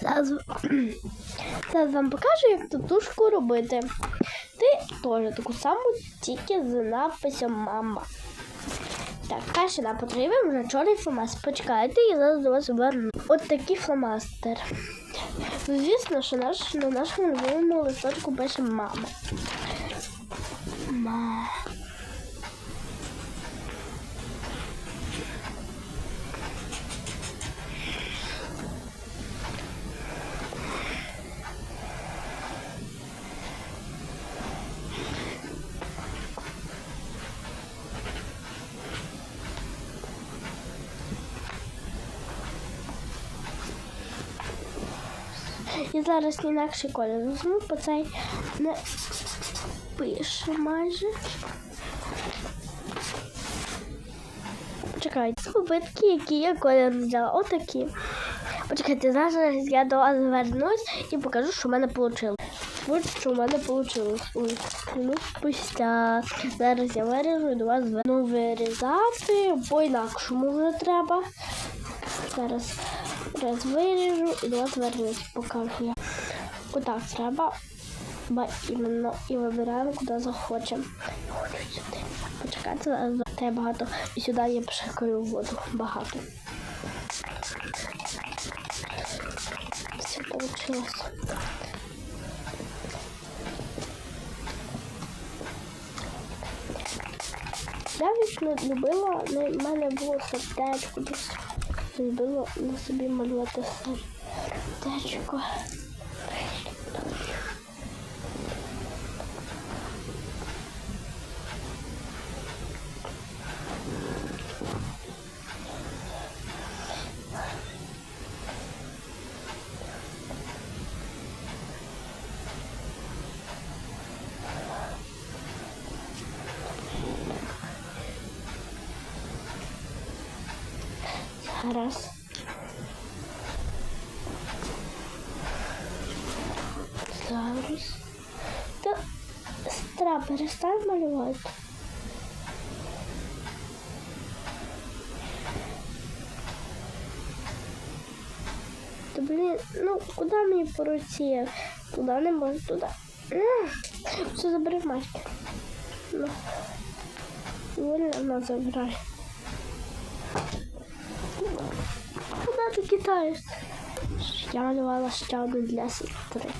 Зараз, зараз вам покажу, як татушку робити. Ти теж таку саму, тільки з написом мама. Так, перше нам потрібен вже чорний фломастер. Почекайте, я зараз до вас верну. От такий фломастер. Звісно, що наш, на нашому новому листочку пише мама. Ма. І зараз інакший колір візьму, бо цей не пише майже. Почекайте, побитки, які я колір взяла. Отакі. Почекайте, зараз я до вас звернусь і покажу, що в мене вийшло. Ось що в мене вийшло. Ой, ну спустя. Зараз я виріжу і до вас зверну. Ну, вирізати, бо інакшому вже треба. Зараз раз виріжу і до вас вернусь, покажу я. Отак треба. Ба іменно і вибираємо, куди захочемо. Хочу сюди. Почекайте, зараз те багато. І сюди я пшикаю воду. Багато. Все вийшло. Я вічно любила, в мене було сердечко десь. Любила на собі малювати сердечко. Зараз. Зараз. Та стара, перестань малювати. Та блін, ну куди мені по руці? Туди не можу, туди. М, Все забери маски. Ну. Вольно вона забирай. Ти кидаєшся? Я малювала ще одну для сестри.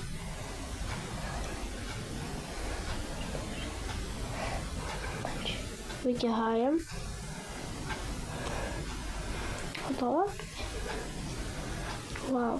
Витягаємо. Готово? Вау.